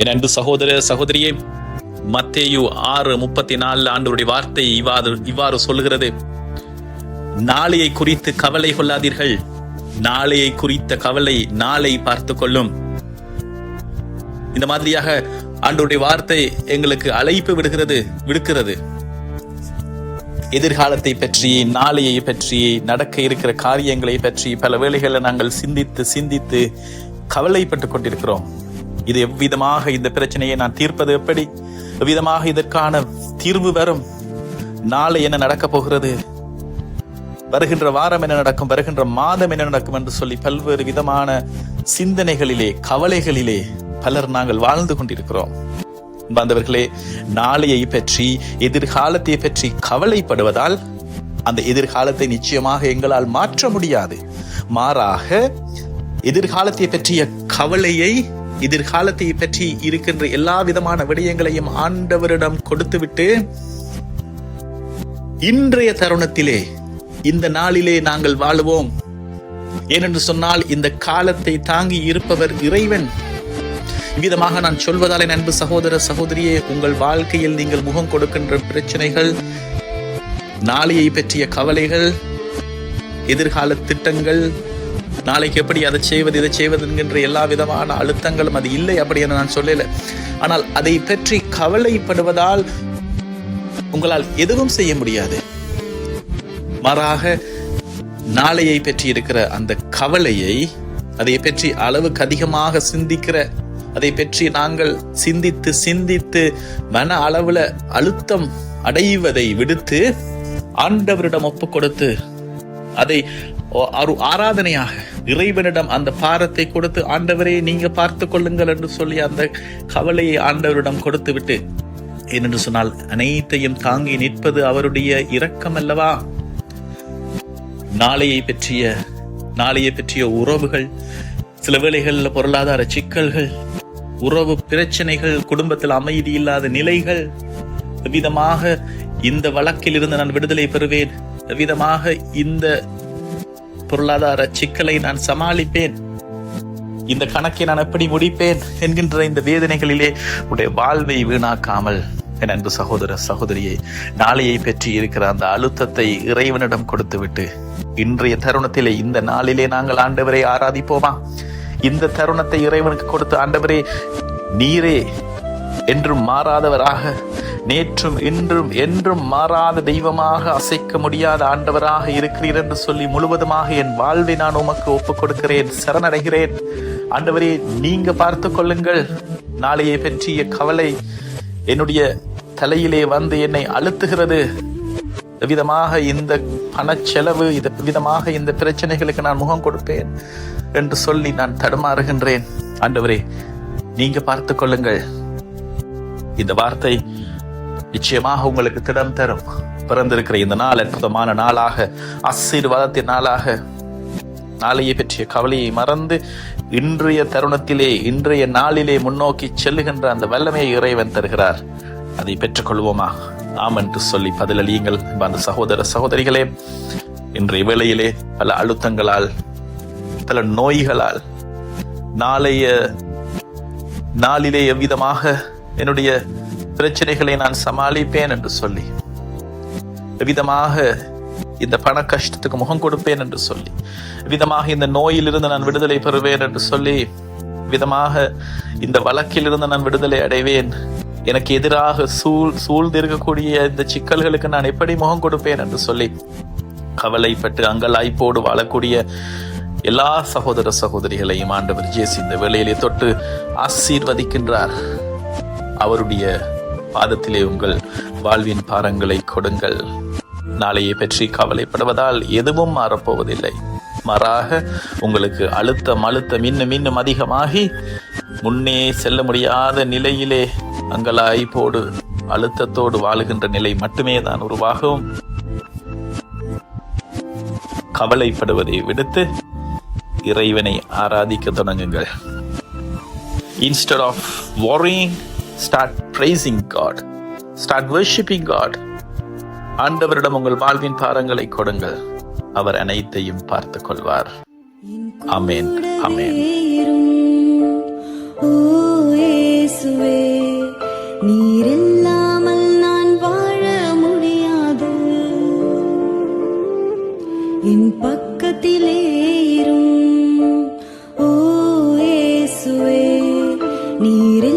என் அன்பு சகோதர சகோதரியே மத்தேயு ஆறு முப்பத்தி நாலு ஆண்டு வார்த்தை இவ்வாறு இவ்வாறு சொல்லுகிறது. நாளையை குறித்து கவலை கொள்ளாதீர்கள். நாளையை குறித்த கவலை நாளை பார்த்து கொள்ளும். இந்த மாதிரியாக ஆண்டவருடைய வார்த்தை எங்களுக்கு அழைப்பு விடுகிறது விடுக்கிறது. எதிர்காலத்தை பற்றி நாளையை பற்றி நடக்க இருக்கிற காரியங்களை பற்றி பல வேளைகளை நாங்கள் சிந்தித்து சிந்தித்து கவலைப்பட்டுக் கொண்டிருக்கிறோம். இது எவ்விதமாக இந்த பிரச்சனையை நான் தீர்ப்பது எப்படி? எவ்விதமாக இதற்கான தீர்வு வரும்? நாளை என்ன நடக்கப் போகிறது? வருகின்ற வாரம் என்ன நடக்கும்? வருகின்ற மாதம் என்ன நடக்கும் என்று சொல்லி பல்வேறு விதமான சிந்தனைகளிலே கவலைகளிலே பலர் நாங்கள் வாழ்ந்து கொண்டிருக்கிறோம். பாந்தவர்களே நாளையை பற்றி எதிர்காலத்தை பற்றி கவலைப்படுவதால் அந்த எதிர்காலத்தை நிச்சயமாக எங்களால் மாற்ற முடியாது. மாறாக எதிர்காலத்தை பற்றிய கவலையை எதிர்காலத்தை பற்றி இருக்கின்ற எல்லா விதமான விடயங்களையும் ஆண்டவரிடம் கொடுத்துவிட்டு இன்றைய தருணத்திலே இந்த நாளிலே நாங்கள் வாழுவோம். ஏனென்று சொன்னால் இந்த காலத்தை தாங்கி இருப்பவர் இறைவன். இவ்விதமாக நான் சொல்வதாலே நண்பு அன்பு சகோதர சகோதரியே உங்கள் வாழ்க்கையில் நீங்கள் முகம் கொடுக்கின்ற பிரச்சனைகள் நாளையை பற்றிய கவலைகள் எதிர்கால திட்டங்கள் நாளைக்கு எப்படி அதை செய்வது இதை செய்வது என்கின்ற எல்லா விதமான அழுத்தங்களும் அது இல்லை அப்படி என நான் சொல்லல. ஆனால் அதை பற்றி கவலைப்படுவதால் உங்களால் எதுவும் செய்ய முடியாது. மாறாக நாளையை பற்றி இருக்கிற அந்த கவலையை அதை பற்றி அளவுக்கு அதிகமாக சிந்திக்கிற அதை பற்றி நாங்கள் சிந்தித்து சிந்தித்து மன அளவுல அழுத்தம் அடைவதை விடுத்து ஆண்டவரிடம் ஒப்பு கொடுத்து அதை ஒரு ஆராதனையாக. இறைவனிடம் அந்த பாரத்தை கொடுத்து ஆண்டவரே நீங்க பார்த்து கொள்ளுங்கள் என்று சொல்லி அந்த கவலையை ஆண்டவரிடம் கொடுத்து விட்டு ஏனென்று சொன்னால் அனைத்தையும் தாங்கி நிற்பது அவருடைய இரக்கம் அல்லவா நாளையை பற்றிய நாளையை பற்றிய உறவுகள் சில வேளைகளில் பொருளாதார சிக்கல்கள் உறவு பிரச்சனைகள் குடும்பத்தில் அமைதி இல்லாத நிலைகள் விதமாக இந்த வழக்கில் இருந்து நான் விடுதலை பெறுவேன் விதமாக இந்த பொருளாதார சிக்கலை நான் சமாளிப்பேன். இந்த கணக்கை நான் எப்படி முடிப்பேன் என்கின்ற இந்த வேதனைகளிலே உடைய வாழ்வை வீணாக்காமல் என் அன்பு சகோதர சகோதரியை நாளையை பற்றி இருக்கிற அந்த அழுத்தத்தை இறைவனிடம் கொடுத்துவிட்டு இன்றைய தருணத்திலே இந்த நாளிலே நாங்கள் ஆண்டவரை ஆராதிப்போமா? இந்த தருணத்தை இறைவனுக்கு கொடுத்து ஆண்டவரே நீரே என்றும் மாறாதவராக நேற்றும் இன்றும் என்றும் மாறாத தெய்வமாக அசைக்க முடியாத ஆண்டவராக இருக்கிறீர் என்று சொல்லி முழுவதுமாக என் வாழ்வை நான் உமக்கு ஒப்புக் கொடுக்கிறேன் சரணடைகிறேன். ஆண்டவரே நீங்க பார்த்து கொள்ளுங்கள். நாளையை பற்றிய கவலை என்னுடைய தலையிலே வந்து என்னை அழுத்துகிறது. விதமாக இந்த பணச்செலவு இது விதமாக இந்த பிரச்சனைகளுக்கு நான் முகம் கொடுப்பேன் என்று சொல்லி நான் தடுமாறுகின்றேன். ஆண்டவரே நீங்க பார்த்து கொள்ளுங்கள். இந்த வார்த்தை நிச்சயமாக உங்களுக்கு திடம் தரும். பிறந்திருக்கிற இந்த நாள் அற்புதமான நாளாக ஆசீர்வாதத்தின் நாளாக நாளையை பற்றிய கவலையை மறந்து இன்றைய தருணத்திலே இன்றைய நாளிலே முன்னோக்கி செல்லுகின்ற அந்த வல்லமையை இறைவன் தருகிறார். அதை பெற்றுக்கொள்வோமா? ஆம் என்று சொல்லி பதிலளியுங்கள். அந்த சகோதர சகோதரிகளே இன்றைய வேளையிலே பல அழுத்தங்களால் பல நோய்களால் நாளைய நாளிலே எவ்விதமாக என்னுடைய பிரச்சனைகளை நான் சமாளிப்பேன் என்று சொல்லி விதமாக இந்த பண கஷ்டத்துக்கு முகம் கொடுப்பேன் என்று சொல்லி விதமாக இந்த நோயிலிருந்து நான் விடுதலை பெறுவேன் என்று சொல்லி விதமாக இந்த வழக்கிலிருந்து நான் விடுதலை அடைவேன். எனக்கு எதிராக சூழ் சூழ்ந்திருக்கக்கூடிய இந்த சிக்கல்களுக்கு நான் எப்படி முகம் கொடுப்பேன் என்று சொல்லி கவலைப்பட்டு அங்கலாய்ப்போடு வாழக்கூடிய எல்லா சகோதர சகோதரிகளையும் ஆண்டவர் ஜேசி இந்த வேலையிலே தொட்டு ஆசீர்வதிக்கின்றார். அவருடைய பாதத்திலே உங்கள் வாழ்வின் பாரங்களை கொடுங்கள். நாளையை பற்றி கவலைப்படுவதால் எதுவும் மாறப்போவதில்லை. மாறாக உங்களுக்கு அழுத்தம் அழுத்தம் இன்னும் இன்னும் அதிகமாகி முன்னே செல்ல முடியாத நிலையிலே அங்கலாய்ப்போடு அழுத்தத்தோடு வாழுகின்ற நிலை மட்டுமே தான் உருவாகும். கவலைப்படுவதை விடுத்து இறைவனை ஆராதிக்க தொடங்குங்கள். Instead of worrying start praising God start worshipping God ஆண்டவரிடம் உங்கள் வாழ்வின் பாரங்களை கொடுங்கள். அவர் அனைத்தையும் பார்த்து கொள்வார். அமேன் அமேன் நீரில்லாமல் நான் வாழ முடியாது. என் பக்கத்திலே இரும். ஓ ஏசுவே நீரில்